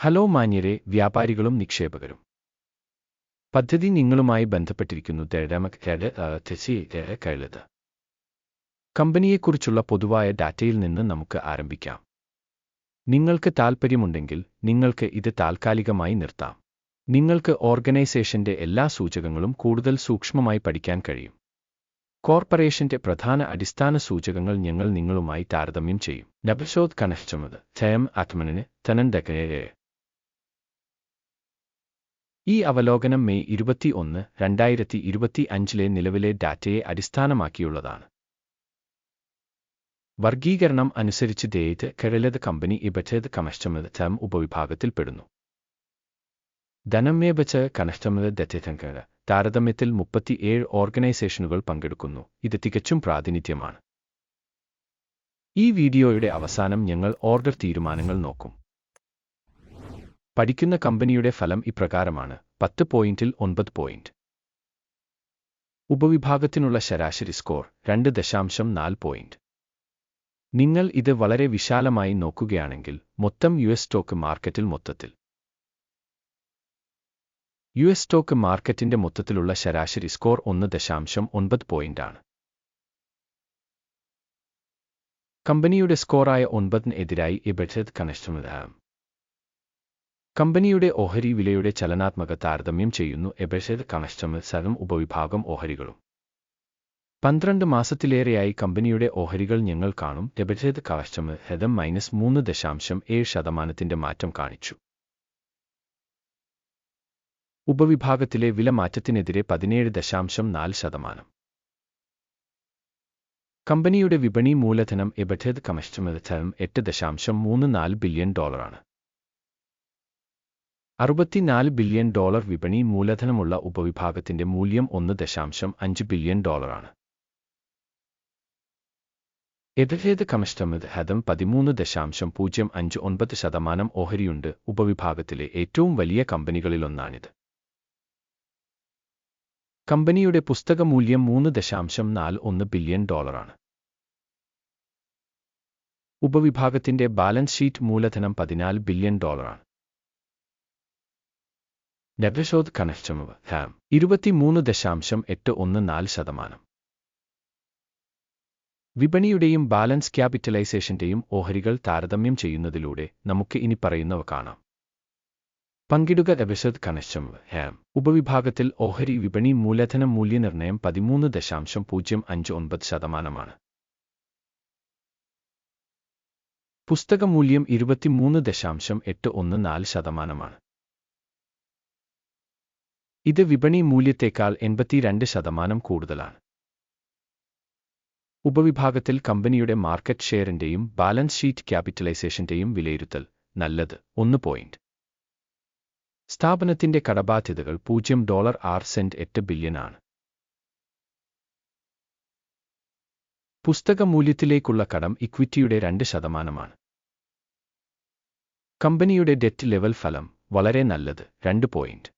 Hello മാന്യരെ വ്യാപാരികളും നിക്ഷേപകരും. പദ്ധതി നിങ്ങളുമായി ബന്ധപ്പെട്ടിരിക്കുന്നു കഴുത് കമ്പനിയെക്കുറിച്ചുള്ള പൊതുവായ ഡാറ്റയിൽ നിന്ന് നമുക്ക് ആരംഭിക്കാം. നിങ്ങൾക്ക് താൽപ്പര്യമുണ്ടെങ്കിൽ നിങ്ങൾക്ക് ഇത് താൽക്കാലികമായി നിർത്താം. നിങ്ങൾക്ക് ഓർഗനൈസേഷന്റെ എല്ലാ സൂചകങ്ങളും കൂടുതൽ സൂക്ഷ്മമായി പഠിക്കാൻ കഴിയും. കോർപ്പറേഷന്റെ പ്രധാന അടിസ്ഥാന സൂചകങ്ങൾ ഞങ്ങൾ നിങ്ങളുമായി താരതമ്യം ചെയ്യും. ഡബിൾഷോത് കണക്ഷമത് ഛയം തനൻ തനന്തകയെ ഈ അവലോകനം മെയ് ഇരുപത്തി ഒന്ന് രണ്ടായിരത്തി ഇരുപത്തി അഞ്ചിലെ നിലവിലെ ഡാറ്റയെ അടിസ്ഥാനമാക്കിയുള്ളതാണ്. വർഗീകരണം അനുസരിച്ച് ദേത് കിഴലത് കമ്പനി ഇബച്ചത് കമഷ്ടമത് തം ഉപവിഭാഗത്തിൽപ്പെടുന്നു ധനമേബച്ച് കനഷ്ടമത് ദത്യതങ്കര താരതമ്യത്തിൽ മുപ്പത്തിയേഴ് ഓർഗനൈസേഷനുകൾ പങ്കെടുക്കുന്നു. ഇത് തികച്ചും പ്രാതിനിധ്യമാണ്. ഈ വീഡിയോയുടെ അവസാനം ഞങ്ങൾ ഓർഡർ തീരുമാനങ്ങൾ നോക്കും. പഠിക്കുന്ന കമ്പനിയുടെ ഫലം ഇപ്രകാരമാണ്. പത്ത് പോയിന്റിൽ ഒൻപത് പോയിന്റ്. ഉപവിഭാഗത്തിനുള്ള ശരാശരി സ്കോർ രണ്ട് ദശാംശം നാല് പോയിന്റ്. നിങ്ങൾ ഇത് വളരെ വിശാലമായി നോക്കുകയാണെങ്കിൽ മൊത്തം യു എസ് സ്റ്റോക്ക് മാർക്കറ്റിൽ മൊത്തത്തിൽ. യു എസ് സ്റ്റോക്ക് മാർക്കറ്റിന്റെ മൊത്തത്തിലുള്ള ശരാശരി സ്കോർ ഒന്ന് ദശാംശം ഒൻപത് പോയിന്റാണ് കമ്പനിയുടെ സ്കോറായ ഒൻപതിന് എതിരായി ഇബറ്റത് കമ്പനിയുടെ ഓഹരി വിലയുടെ ചലനാത്മക താരതമ്യം ചെയ്യുന്നു എബഷത് കണഷ്ടമ സരം ഉപവിഭാഗം ഓഹരികളും. പന്ത്രണ്ട് മാസത്തിലേറെയായി കമ്പനിയുടെ ഓഹരികൾ ഞങ്ങൾ കാണും. ഡെബറ്റേത് കവസ്റ്റമ് ഹെതം മൈനസ് മൂന്ന് ദശാംശം ഏഴ് ശതമാനത്തിന്റെ മാറ്റം കാണിച്ചു. ഉപവിഭാഗത്തിലെ വില മാറ്റത്തിനെതിരെ പതിനേഴ് ദശാംശം നാല് ശതമാനം. കമ്പനിയുടെ വിപണി മൂലധനം എബറ്റേത് കമസ്റ്റമധനം എട്ട് ദശാംശം മൂന്ന് നാല് ബില്യൺ ഡോളറാണ്. അറുപത്തിനാല് ബില്യൺ ഡോളർ വിപണി മൂലധനമുള്ള ഉപവിഭാഗത്തിന്റെ മൂല്യം ഒന്ന് ദശാംശം അഞ്ച് ബില്യൺ ഡോളറാണ്. എതിരേത് കമിഷ്ടമിത് ഹതം പതിമൂന്ന് ദശാംശം പൂജ്യം അഞ്ച് ഒൻപത് ശതമാനം ഓഹരിയുണ്ട്. ഉപവിഭാഗത്തിലെ ഏറ്റവും വലിയ കമ്പനികളിലൊന്നാണിത്. കമ്പനിയുടെ പുസ്തക മൂല്യം മൂന്ന് ദശാംശം നാല് ഒന്ന് ബില്യൺ ഡോളറാണ്. ഉപവിഭാഗത്തിന്റെ ബാലൻസ് ഷീറ്റ് മൂലധനം പതിനാല് ബില്യൺ ഡോളറാണ്. ഡെബ്രഷോദ് കണക്ഷമവ് ഹാം. ഇരുപത്തിമൂന്ന് ദശാംശം എട്ട് ഒന്ന് നാല് ശതമാനം. വിപണിയുടെയും ബാലൻസ് ക്യാപിറ്റലൈസേഷന്റെയും ഓഹരികൾ താരതമ്യം ചെയ്യുന്നതിലൂടെ നമുക്ക് ഇനി പറയുന്നവ കാണാം. പങ്കിടുക എബിസദ് കണക്ഷം ഹാം. ഉപവിഭാഗത്തിൽ ഓഹരി വിപണി മൂലധന മൂല്യനിർണയം പതിമൂന്ന് ദശാംശം പൂജ്യം അഞ്ച് ഒൻപത് ശതമാനമാണ്. പുസ്തക മൂല്യം ഇരുപത്തിമൂന്ന് ദശാംശം എട്ട് ഒന്ന് നാല് ശതമാനമാണ്. ഇത് വിപണി മൂല്യത്തേക്കാൾ എൺപത്തിരണ്ട് ശതമാനം കൂടുതലാണ്. ഉപവിഭാഗത്തിൽ കമ്പനിയുടെ മാർക്കറ്റ് ഷെയറിന്റെയും ബാലൻസ് ഷീറ്റ് ക്യാപിറ്റലൈസേഷന്റെയും വിലയിരുത്തൽ നല്ലത്. ഒന്ന് പോയിന്റ് സ്ഥാപനത്തിന്റെ കടബാധ്യതകൾ പൂജ്യം ഡോളർ ആറ് സെന്റ് എട്ട് ബില്യൺ ആണ്. പുസ്തക മൂല്യത്തിലേക്കുള്ള കടം ഇക്വിറ്റിയുടെ രണ്ട് ശതമാനമാണ്. കമ്പനിയുടെ ഡെറ്റ് ലെവൽ ഫലം വളരെ നല്ലത്. രണ്ട് പോയിന്റ്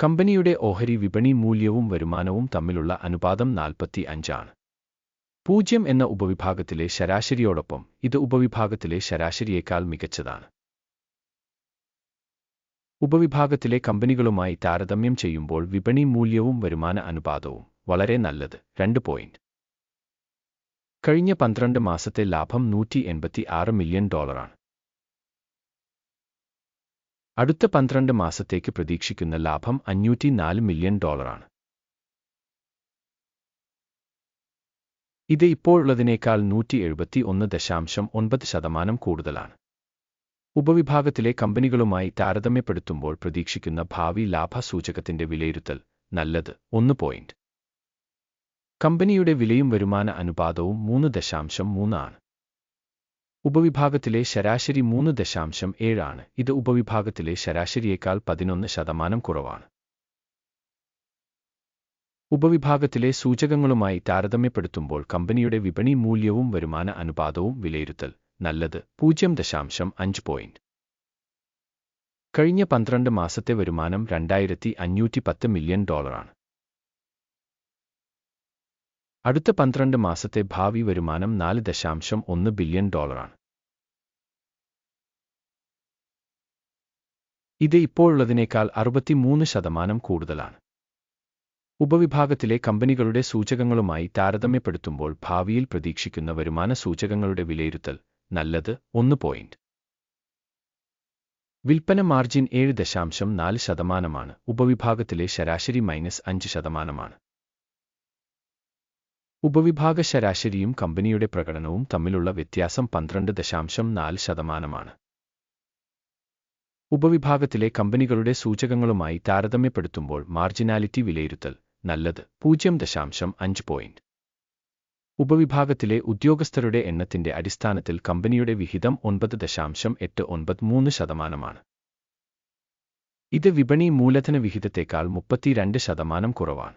കമ്പനിയുടെ ഓഹരി വിപണി മൂല്യവും വരുമാനവും തമ്മിലുള്ള അനുപാതം നാൽപ്പത്തി അഞ്ചാണ് പൂജ്യം എന്ന ഉപവിഭാഗത്തിലെ ശരാശരിയോടൊപ്പം ഇത് ഉപവിഭാഗത്തിലെ ശരാശരിയേക്കാൾ മികച്ചതാണ്. ഉപവിഭാഗത്തിലെ കമ്പനികളുമായി താരതമ്യം ചെയ്യുമ്പോൾ വിപണി മൂല്യവും വരുമാന അനുപാതവും വളരെ നല്ലത്. രണ്ട് പോയിന്റ് കഴിഞ്ഞ പന്ത്രണ്ട് മാസത്തെ ലാഭം നൂറ്റി എൺപത്തി ആറ് മില്യൺ ഡോളറാണ് അടുത്ത പന്ത്രണ്ട് മാസത്തേക്ക് പ്രതീക്ഷിക്കുന്ന ലാഭം അഞ്ഞൂറ്റി നാല് മില്യൺ ഡോളറാണ്. ഇത് ഇപ്പോഴുള്ളതിനേക്കാൾ നൂറ്റി എഴുപത്തി ഒന്ന് ദശാംശം ഒൻപത് ശതമാനം കൂടുതലാണ്. ഉപവിഭാഗത്തിലെ കമ്പനികളുമായി താരതമ്യപ്പെടുത്തുമ്പോൾ പ്രതീക്ഷിക്കുന്ന ഭാവി ലാഭ സൂചകത്തിന്റെ വിലയിരുത്തൽ നല്ലത് ഒന്ന് പോയിന്റ്. കമ്പനിയുടെ വിലയും വരുമാന അനുപാതവും മൂന്ന് ദശാംശം മൂന്നാണ് ഉപവിഭാഗത്തിലെ ശരാശരി മൂന്ന് ദശാംശം ഏഴാണ് ഇത് ഉപവിഭാഗത്തിലെ ശരാശരിയേക്കാൾ പതിനൊന്ന് ശതമാനം കുറവാണ്. ഉപവിഭാഗത്തിലെ സൂചകങ്ങളുമായി താരതമ്യപ്പെടുത്തുമ്പോൾ കമ്പനിയുടെ വിപണി മൂല്യവും വരുമാന അനുപാതവും വിലയിരുത്തൽ. നല്ലത്. പൂജ്യം ദശാംശം അഞ്ച് പോയിന്റ്. കഴിഞ്ഞ പന്ത്രണ്ട് മാസത്തെ വരുമാനം രണ്ടായിരത്തി അഞ്ഞൂറ്റി പത്ത് മില്യൺ ഡോളറാണ്. അടുത്ത പന്ത്രണ്ട് മാസത്തെ ഭാവി വരുമാനം നാല് ദശാംശം ഒന്ന് ബില്യൺ ഡോളറാണ്. ഇത് ഇപ്പോഴുള്ളതിനേക്കാൾ അറുപത്തിമൂന്ന് ശതമാനം കൂടുതലാണ്. ഉപവിഭാഗത്തിലെ കമ്പനികളുടെ സൂചകങ്ങളുമായി താരതമ്യപ്പെടുത്തുമ്പോൾ ഭാവിയിൽ പ്രതീക്ഷിക്കുന്ന വരുമാന സൂചകങ്ങളുടെ വിലയിരുത്തൽ നല്ലത് ഒന്ന് പോയിന്റ്. വിൽപ്പന മാർജിൻ ഏഴ് ദശാംശം നാല് ശതമാനമാണ്. ഉപവിഭാഗത്തിലെ ശരാശരി മൈനസ് അഞ്ച് ശതമാനമാണ്. ഉപവിഭാഗ ശരാശരിയും കമ്പനിയുടെ പ്രകടനവും തമ്മിലുള്ള വ്യത്യാസം പന്ത്രണ്ട് ദശാംശം നാല് ശതമാനമാണ്. ഉപവിഭാഗത്തിലെ കമ്പനികളുടെ സൂചകങ്ങളുമായി താരതമ്യപ്പെടുത്തുമ്പോൾ മാർജിനാലിറ്റി വിലയിരുത്തൽ നല്ലത് പൂജ്യം ദശാംശം അഞ്ച് പോയിന്റ്. ഉപവിഭാഗത്തിലെ ഉദ്യോഗസ്ഥരുടെ എണ്ണത്തിന്റെ അടിസ്ഥാനത്തിൽ കമ്പനിയുടെ വിഹിതം ഒൻപത് ദശാംശം എട്ട് ഒൻപത് മൂന്ന് ശതമാനമാണ്. ഇത് വിപണി മൂലധന വിഹിതത്തേക്കാൾ മുപ്പത്തിരണ്ട് ശതമാനം കുറവാണ്.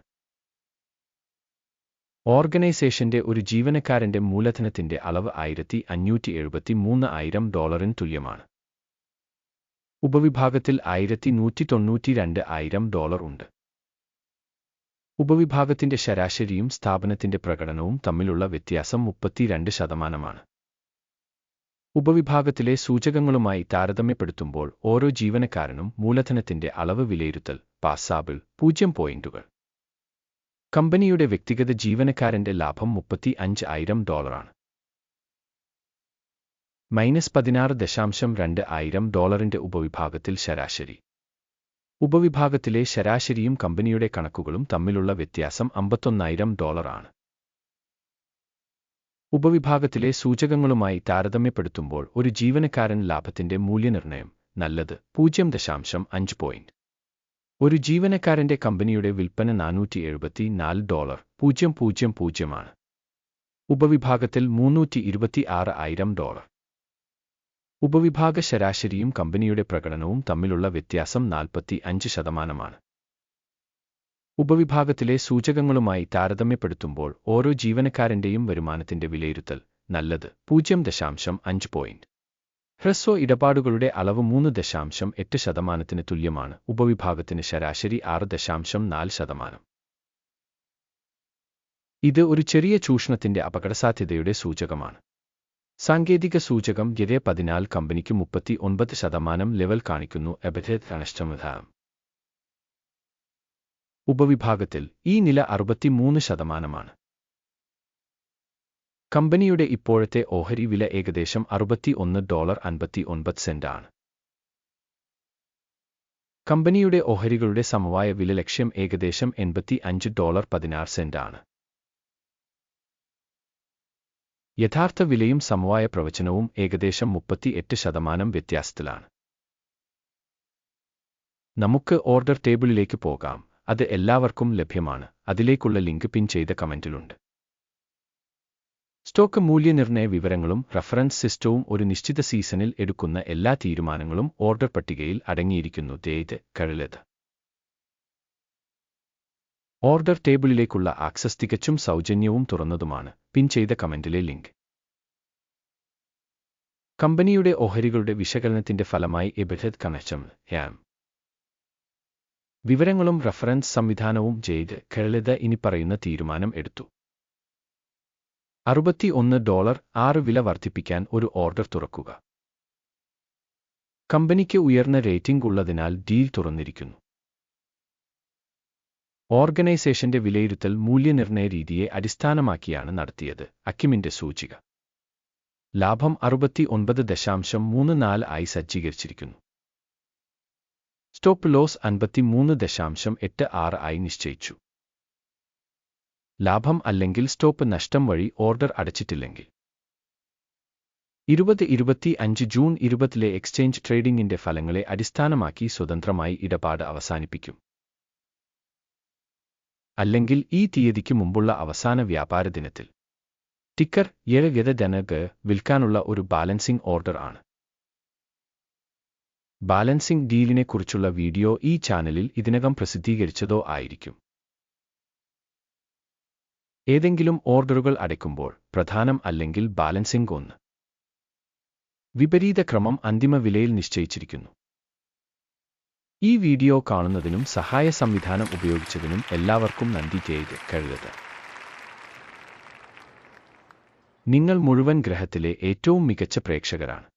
ഓർഗനൈസേഷന്റെ ഒരു ജീവനക്കാരന്റെ മൂലധനത്തിന്റെ അളവ് ആയിരത്തി അഞ്ഞൂറ്റി എഴുപത്തി മൂന്ന് ആയിരം ഡോളറിന് തുല്യമാണ്. ഉപവിഭാഗത്തിൽ ആയിരത്തി നൂറ്റി തൊണ്ണൂറ്റി രണ്ട് ആയിരം ഡോളർ ഉണ്ട്. ഉപവിഭാഗത്തിന്റെ ശരാശരിയും സ്ഥാപനത്തിന്റെ പ്രകടനവും തമ്മിലുള്ള വ്യത്യാസം മുപ്പത്തിരണ്ട് ശതമാനമാണ്. ഉപവിഭാഗത്തിലെ സൂചകങ്ങളുമായി താരതമ്യപ്പെടുത്തുമ്പോൾ ഓരോ ജീവനക്കാരനും മൂലധനത്തിന്റെ അളവ് വിലയിരുത്തൽ പാസാബിൾ പൂജ്യം പോയിന്റുകൾ. കമ്പനിയുടെ വ്യക്തിഗത ജീവനക്കാരന്റെ ലാഭം മുപ്പത്തി അഞ്ച് ആയിരം ഡോളറാണ്. മൈനസ് പതിനാറ് ദശാംശം രണ്ട് ആയിരം ഡോളറിന്റെ ഉപവിഭാഗത്തിൽ ശരാശരി. ഉപവിഭാഗത്തിലെ ശരാശരിയും കമ്പനിയുടെ കണക്കുകളും തമ്മിലുള്ള വ്യത്യാസം അമ്പത്തൊന്നായിരം ഡോളറാണ്. ഉപവിഭാഗത്തിലെ സൂചകങ്ങളുമായി താരതമ്യപ്പെടുത്തുമ്പോൾ ഒരു ജീവനക്കാരൻ ലാഭത്തിന്റെ മൂല്യനിർണയം നല്ലത് പൂജ്യം ദശാംശം അഞ്ച് പോയിന്റ് ഒരു ജീവനക്കാരന്റെ കമ്പനിയുടെ വിൽപ്പന നാനൂറ്റി എഴുപത്തി നാല് ഡോളർ പൂജ്യം പൂജ്യം പൂജ്യമാണ്. ഉപവിഭാഗത്തിൽ മുന്നൂറ്റി ഇരുപത്തി ആറ് ആയിരം ഡോളർ. ഉപവിഭാഗ ശരാശരിയും കമ്പനിയുടെ പ്രകടനവും തമ്മിലുള്ള വ്യത്യാസം നാൽപ്പത്തി അഞ്ച് ശതമാനമാണ്. ഉപവിഭാഗത്തിലെ സൂചകങ്ങളുമായി താരതമ്യപ്പെടുത്തുമ്പോൾ ഓരോ ജീവനക്കാരന്റെയും വരുമാനത്തിന്റെ വിലയിരുത്തൽ നല്ലത് പൂജ്യം ദശാംശം അഞ്ച് പോയിന്റ് ഹ്രസ്വ ഇടപാടുകളുടെ അളവ് മൂന്ന് ദശാംശം എട്ട് ശതമാനത്തിന് തുല്യമാണ്. ഉപവിഭാഗത്തിന് ശരാശരി ആറ് ദശാംശം നാല് ശതമാനം. ഇത് ഒരു ചെറിയ ചൂഷണത്തിന്റെ അപകടസാധ്യതയുടെ സൂചകമാണ്. സാങ്കേതിക സൂചകം ഗതേ പതിനാല് കമ്പനിക്ക് മുപ്പത്തി ഒൻപത് ശതമാനം ലെവൽ കാണിക്കുന്നു. എബധേത് നഷ്ടമുദാം ഉപവിഭാഗത്തിൽ ഈ നില അറുപത്തിമൂന്ന് ശതമാനമാണ്. കമ്പനിയുടെ ഇപ്പോഴത്തെ ഓഹരി വില ഏകദേശം അറുപത്തി ഒന്ന് ഡോളർ അൻപത്തി ഒൻപത് സെന്റാണ് കമ്പനിയുടെ ഓഹരികളുടെ സമവായ വില ലക്ഷ്യം ഏകദേശം എൺപത്തി അഞ്ച് ഡോളർ പതിനാറ് സെന്റാണ് യഥാർത്ഥ വിലയും സമവായ പ്രവചനവും ഏകദേശം മുപ്പത്തി എട്ട് ശതമാനം വ്യത്യാസത്തിലാണ്. നമുക്ക് ഓർഡർ ടേബിളിലേക്ക് പോകാം. അത് എല്ലാവർക്കും ലഭ്യമാണ്. അതിലേക്കുള്ള ലിങ്ക് പിൻ ചെയ്ത കമന്റിലുണ്ട്. സ്റ്റോക്ക് മൂല്യനിർണയ വിവരങ്ങളും റഫറൻസ് സിസ്റ്റവും ഒരു നിശ്ചിത സീസണിൽ എടുക്കുന്ന എല്ലാ തീരുമാനങ്ങളും ഓർഡർ പട്ടികയിൽ അടങ്ങിയിരിക്കുന്നു. തേത് കഴലത് ഓർഡർ ടേബിളിലേക്കുള്ള ആക്സസ് തികച്ചും സൗജന്യവും തുറന്നതുമാണ്. പിൻ ചെയ്ത കമന്റിലെ ലിങ്ക്. കമ്പനിയുടെ ഓഹരികളുടെ വിശകലനത്തിന്റെ ഫലമായി എബിഹദ് കണക്ഷം യാം വിവരങ്ങളും റഫറൻസ് സംവിധാനവും ജയ്ത് കേളിത ഇനി പറയുന്ന തീരുമാനം എടുത്തു. അറുപത്തി ഒന്ന് ഡോളർ ആറ് വില വർദ്ധിപ്പിക്കാൻ ഒരു ഓർഡർ തുറക്കുക. കമ്പനിക്ക് ഉയർന്ന റേറ്റിംഗ് ഉള്ളതിനാൽ ഡീൽ തുറന്നിരിക്കുന്നു. ഓർഗനൈസേഷന്റെ വിലയിരുത്തൽ മൂല്യനിർണയ രീതിയെ അടിസ്ഥാനമാക്കിയാണ് നടത്തിയത് അക്കിമിന്റെ സൂചിക. ലാഭം അറുപത്തി ഒൻപത് ദശാംശം മൂന്ന് നാല് ആയി സജ്ജീകരിച്ചിരിക്കുന്നു. സ്റ്റോപ്പ് ലോസ് അൻപത്തിമൂന്ന് ദശാംശം എട്ട് ആറ് ആയി നിശ്ചയിച്ചു. ലാഭം അല്ലെങ്കിൽ സ്റ്റോപ്പ് നഷ്ടം വഴി ഓർഡർ അടച്ചിട്ടില്ലെങ്കിൽ. ഇരുപത് ഇരുപത്തി അഞ്ച് ജൂൺ ഇരുപതിലെ എക്സ്ചേഞ്ച് ട്രേഡിംഗിന്റെ ഫലങ്ങളെ അടിസ്ഥാനമാക്കി സ്വതന്ത്രമായി ഇടപാട് അവസാനിപ്പിക്കും. അല്ലെങ്കിൽ ഈ തീയതിക്ക് മുമ്പുള്ള അവസാന വ്യാപാര ദിനത്തിൽ. ടിക്കർ ഏഴ് വ്യതധനക് വിൽക്കാനുള്ള ഒരു ബാലൻസിംഗ് ഓർഡർ ആണ്. ബാലൻസിംഗ് ഡീലിനെക്കുറിച്ചുള്ള വീഡിയോ ഈ ചാനലിൽ ഇതിനകം പ്രസിദ്ധീകരിച്ചതോ ആയിരിക്കും. ഏതെങ്കിലും ഓർഡറുകൾ അടയ്ക്കുമ്പോൾ പ്രധാനം അല്ലെങ്കിൽ ബാലൻസിംഗ് ഒന്ന്. വിപരീത ക്രമം അന്തിമ വിലയിൽ നിശ്ചയിച്ചിരിക്കുന്നു. ഈ വീഡിയോ കാണുന്നതിനും സഹായ സംവിധാനം ഉപയോഗിച്ചതിനും എല്ലാവർക്കും നന്ദി ചെയ്ത് കഴുകത് നിങ്ങൾ മുഴുവൻ ഗ്രഹത്തിലെ ഏറ്റവും മികച്ച പ്രേക്ഷകരാണ്.